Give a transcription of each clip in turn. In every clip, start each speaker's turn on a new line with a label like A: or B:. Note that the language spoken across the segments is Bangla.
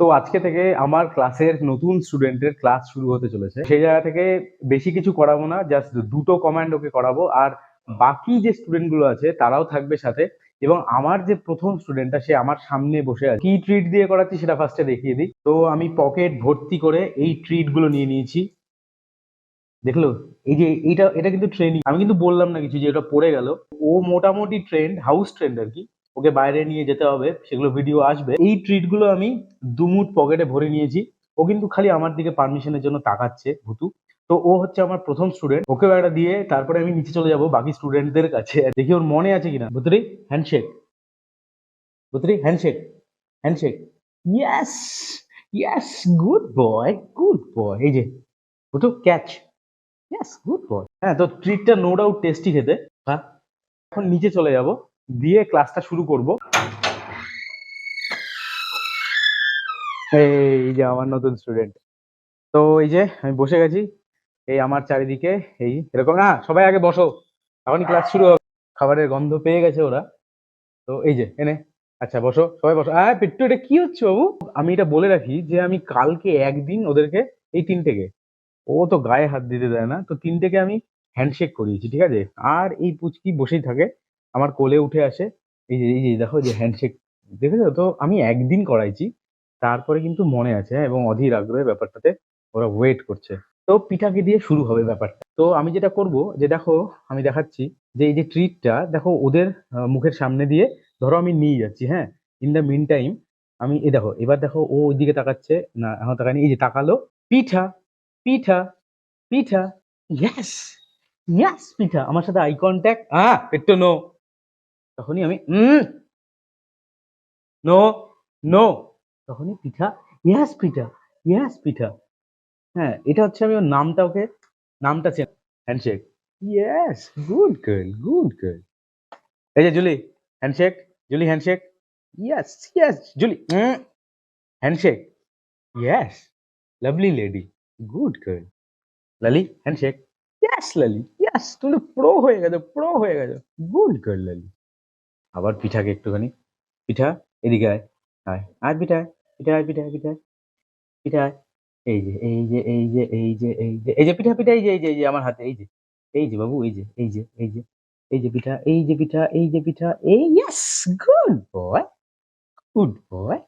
A: তো আজকে থেকে আমার ক্লাসের নতুন স্টুডেন্টের ক্লাস শুরু হতে চলেছে। সেই জায়গা থেকে বেশি কিছু করাবো না জাস্ট দুটো কমান্ড ওকে করাবো, আর বাকি যে স্টুডেন্টগুলো আছে, তারাও থাকবে সাথে। এবং আমার যে প্রথম স্টুডেন্টটা সে আমার সামনে বসে আছে। কি ট্রিট দিয়ে করাচ্ছি সেটা ফার্স্টে দেখিয়ে দিই। তো আমি পকেট ভর্তি করে এই ট্রিটগুলো নিয়ে নিয়েছি। দেখল? এই যে এইটা, এটা কিন্তু ট্রেনিং আমি কিন্তু বললাম না কিছু যে এটা পড়ে গেল। ও মোটামুটি ট্রেন্ড হাউস ট্রেন্ড আর কি। ওকে বাইরে নিয়ে যেতে হবে, সেগুলো ভিডিও আসবে। এই ট্রিটগুলো আমি দুমুট পকেটে ভরে নিয়েছি। ও কিন্তু খালি আমার দিকে পারমিশনের জন্য তাকাচ্ছে, ভুতু। তো ও হচ্ছে আমার প্রথম স্টুডেন্ট ওকেও একটা দিয়ে তারপরে আমি নিচে চলে যাব বাকি স্টুডেন্টদের কাছে। দেখি ওর মনে আছে কিনা। Butori handshake Butori handshake handshake yes yes good boy good boy এই যে Butu catch yes good boy হ্যাঁ তো ট্রিটটা নো ডাউট টেস্টি খেতে। হ্যাঁ এখন নিচে চলে যাব। দিয়ে ক্লাসটা শুরু করব। এই যে আমার নতুন স্টুডেন্ট তো এই যে আমি বসে গেছি, এই আমার চারিদিকে এই এরকম না, সবাই আগে বসো। এখনই ক্লাস শুরু হবে। খাবারের গন্ধ পেয়ে গেছে ওরা। তো এই যে, এনে। আচ্ছা বসো, সবাই বসো। হ্যাঁ পিট্টু, এটা কি হচ্ছে বাবু? আমি এটা বলে রাখি যে আমি কালকে একদিন ওদেরকে এই তিনটেকে, ও তো গায়ে হাত দিতে দেয় না, তো তিনটেকে আমি হ্যান্ডশেক করিয়েছি, ঠিক আছে? আর এই পুচকি বসেই থাকে। আমার কোলে উঠে আসে। এই যে এই যে দেখো যে হ্যান্ডশেক দেখেছ তো? আমি একদিন করাইছি তারপরে কিন্তু মনে আছে হ্যাঁ, এবং অধীর আগ্রহে ব্যাপারটাতে ওরা ওয়েট করছে। তো পিঠাকে দিয়ে শুরু হবে ব্যাপারটা। তো আমি যেটা করব যে দেখো আমি দেখাচ্ছি যে এই যে ট্রিটটা দেখো ওদের মুখের সামনে দিয়ে ধরো আমি নিয়ে যাচ্ছি হ্যাঁ? ইন দ্য মিন টাইম আমি এই দেখো এবার দেখো ও ওইদিকে তাকাচ্ছে না এখন তাকায়নি এই যে তাকালো পিঠা পিঠা পিঠা ইয়েস ইয়েস পিঠা আমার সাথে আই কন্ট্যাক্ট আহ পেট্টো নো তখনই আমি নো নো, তখনই পিঠা, ইয়েস পিঠা ইয়েস পিঠা। হ্যাঁ এটা হচ্ছে আমি ওর নামটা, ওকে নামটা chain handshake yes good girl good girl এই যে Julie handshake Julie handshake yes yes Julie handshake yes lovely lady good girl Lali handshake yes Lali yes তুমি প্রো হয়ে গেছো প্রো হয়ে গেছো। Good girl Lali. আবার পিঠাকে একটুখানি পিঠা এদিকে আয় আয় আয় পিঠা পিঠা আয় পিঠা পিঠা পিঠা এই যে এই যে এই যে এই যে এই যে এই যে পিঠা পিঠা এই যে এই যে এই যে আমার হাতে এই যে এই যে বাবু এই যে এই যে এই যে এই যে পিঠা এই যে পিঠা এই যে পিঠা এই yes good boy good boy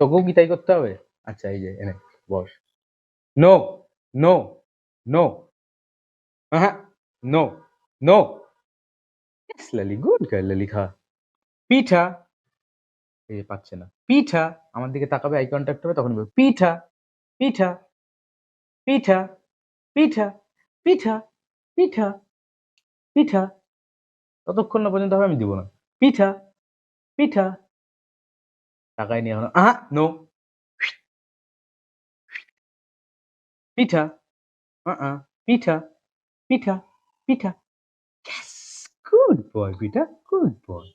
A: তোকেও কি তাই করতে হবে আচ্ছা এই যে এনে বস নো নো নো হ্যাঁ no no Lali good girl Pitha এই পাচ্ছে না। পিঠা আমার দিকে তাকাবে আই কন্ট্যাক্ট হবে, তখন বলবে পিঠা পিঠা পিঠা পিঠা পিঠা পিঠা পিঠা ততক্ষণ না পর্যন্ত হবে, আমি দিব না। পিঠা পিঠা তাকাই নিয়ে এখন। আহা no Pitha Pitha Pitha Pitha good boy Pitha good boy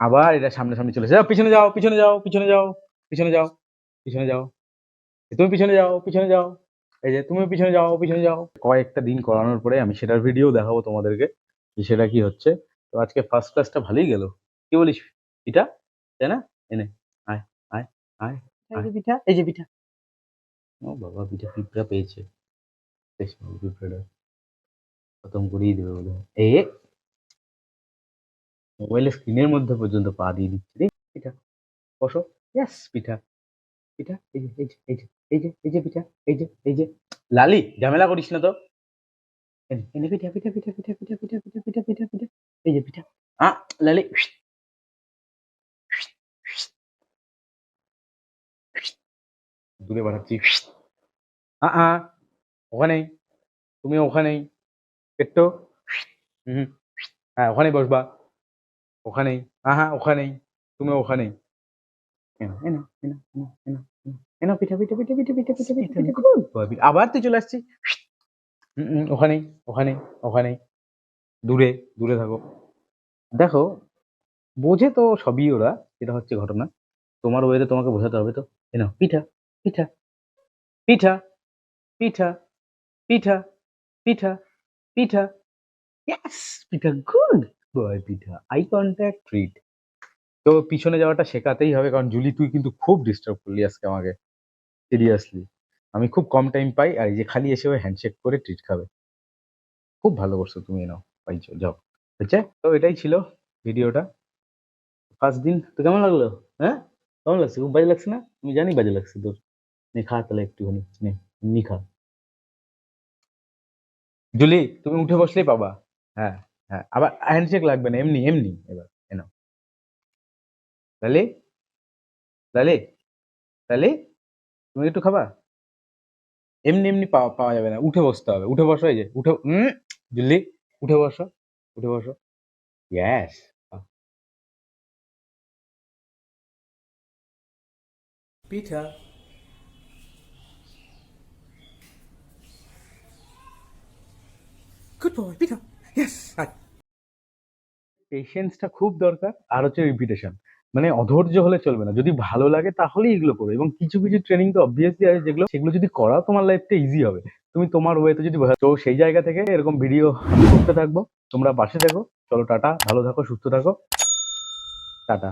A: আবার এটা সামনে সামনে চলে যাও পিছনে যাও পিছনে যাও পিছনে যাও পিছনে যাও পিছনে যাও। তুমি পিছনে যাও পিছনে যাও। এই যে তুমি পিছনে যাও পিছনে যাও। কয়েকটা দিন করানোর পরে আমি সেটার ভিডিও দেখাবো তোমাদেরকে যে সেটা কি হচ্ছে। তো আজকে ফার্স্ট ক্লাসটা ভালোই গেল। কি বলিস পিঠা তাই না? এনে আয় আয় আয় এই যে পিঠা এই যে পিঠা। ও বাবা পিঠা পিঁপড়া পেয়েছে। বেশ ভালো পিঁপড়াটা। খতম করেই দেবে বলে এ মোবাইলের স্ক্রিনের মধ্যে পর্যন্ত পা দিয়ে দিচ্ছে রে পিঠা বসো ইয়েস পিঠা পিঠা এই যে এই যে এই যে এই যে এই যে পিঠা এই যে এই যে লালি ঝামেলা করিস না তো যে পিঠা পিঠা পিঠা পিঠা পিঠা পিঠা পিঠা পিঠা পিঠা পিঠা এই যে পিঠা আ লালি দূরে বাড়াচ্ছি আ আ ওখানেই তুমি ওখানেই পেট্টো হুম হ্যাঁ ওখানেই বসবা ওখানেই হ্যাঁ হ্যাঁ ওখানেই তুমি ওখানেই আবার তুই চলে আসছি ওখানেই ওখানেই ওখানেই দূরে দূরে থাকো দেখো বোঝে তো সবই ওরা এটা হচ্ছে ঘটনা তোমার ওয়েতে তোমাকে বোঝাতে হবে তো এনা Pitha Pitha Pitha Pitha Pitha Pitha Pitha yes Pitha good boy Pitha eye contact treat তো পিছনে যাওয়াটা শেখাতেই হবে, কারণ জুলি, তুই কিন্তু খুব ডিস্টার্ব করলি আজকে আমাকে। সিরিয়াসলি আমি খুব কম টাইম পাই, আর এই যে খালি এসে ওই হ্যান্ডশেক করে ট্রিট খাবে। খুব ভালো করছ তুমি নাও, পাইছো, যাও। হচ্ছে তো এটাই ছিল ভিডিওটা। ফার্স্ট দিন, তো কেমন লাগল? হ্যাঁ? কেমন লাগছে? খুব বাজে লাগছে না? আমি জানি বাজে লাগছে তোর। নে, খা তাহলে একটুখানি নে খা। জুলি, তুমি উঠে বসলেই পাবা। হ্যাঁ হ্যাঁ আবার হ্যান্ডশেক লাগবে না, এমনি এমনি এবার এনাও তাহলে তাহলে তাহলে তুমি একটু খাবা? এমনি এমনি পাওয়া পাওয়া যাবে না, উঠে বসতে হবে, উঠে বসো এই যে, উঠে জুলি, উঠে বসো উঠে বসো। ইয়েস
B: পিঠা। পিঠা ইয়েস
A: পেশেন্সটা খুব দরকার, আর হচ্ছে রিপিটেশন মানে অধৈর্য হলে চলবে না। যদি ভালো লাগে তাহলেই এগুলো করো, এবং কিছু কিছু ট্রেনিং তো অবভিয়াসলি আছে যেগুলো, সেগুলো যদি করাও তোমার লাইফটা ইজি হবে। তুমি তোমার ওয়েতে যদি তো সেই জায়গা থেকে এরকম ভিডিও করতে থাকব। তোমরা পাশে থাকো। চলো, টাটা। ভালো থাকো, সুস্থ থাকো। টাটা।